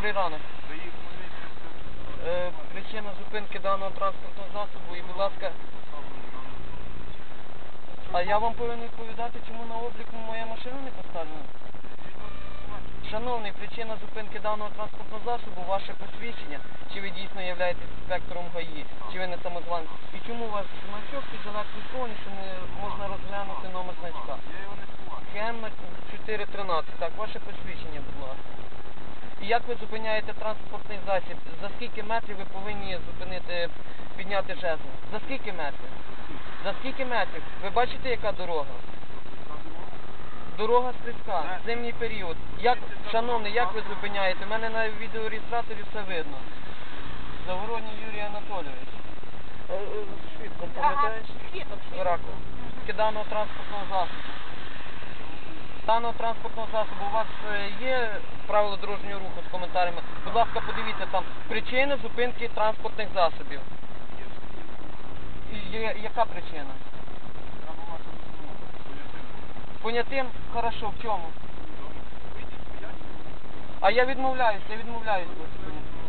Добрий ранок. Е, причина зупинки даного транспортного засобу і, будь ласка, а я вам повинен відповідати, чому на облік моя машина не поставлена? Шановний, причина зупинки даного транспортного засобу, ваше посвідчення, чи ви дійсно являєтесь інспектором ГАІ, чи ви не самозванець, і чому у вас значок під електрофоні, що не можна розглянути номер значка? КМ 413, так, ваше посвідчення, будь ласка. І як ви зупиняєте транспортний засіб? За скільки метрів ви повинні зупинити, підняти жезл? За скільки метрів? За скільки метрів? Ви бачите, яка дорога? Дорога слизька, зимній період. Як, шановний, як ви зупиняєте? У мене на відеореєстраторі все видно. Загородній Юрій Анатолійович. Е, е, Свідком пам'ятаєш? Раку. Даного транспортного засобу. Даного транспортного засобу у вас е, є правила дорожнього руху з коментарями. Будь ласка, подивіться там причини зупинки транспортних засобів. І є- яка причина? Понятим? Хорошо, в чому? А я відмовляюсь, я відмовляюсь. Господи.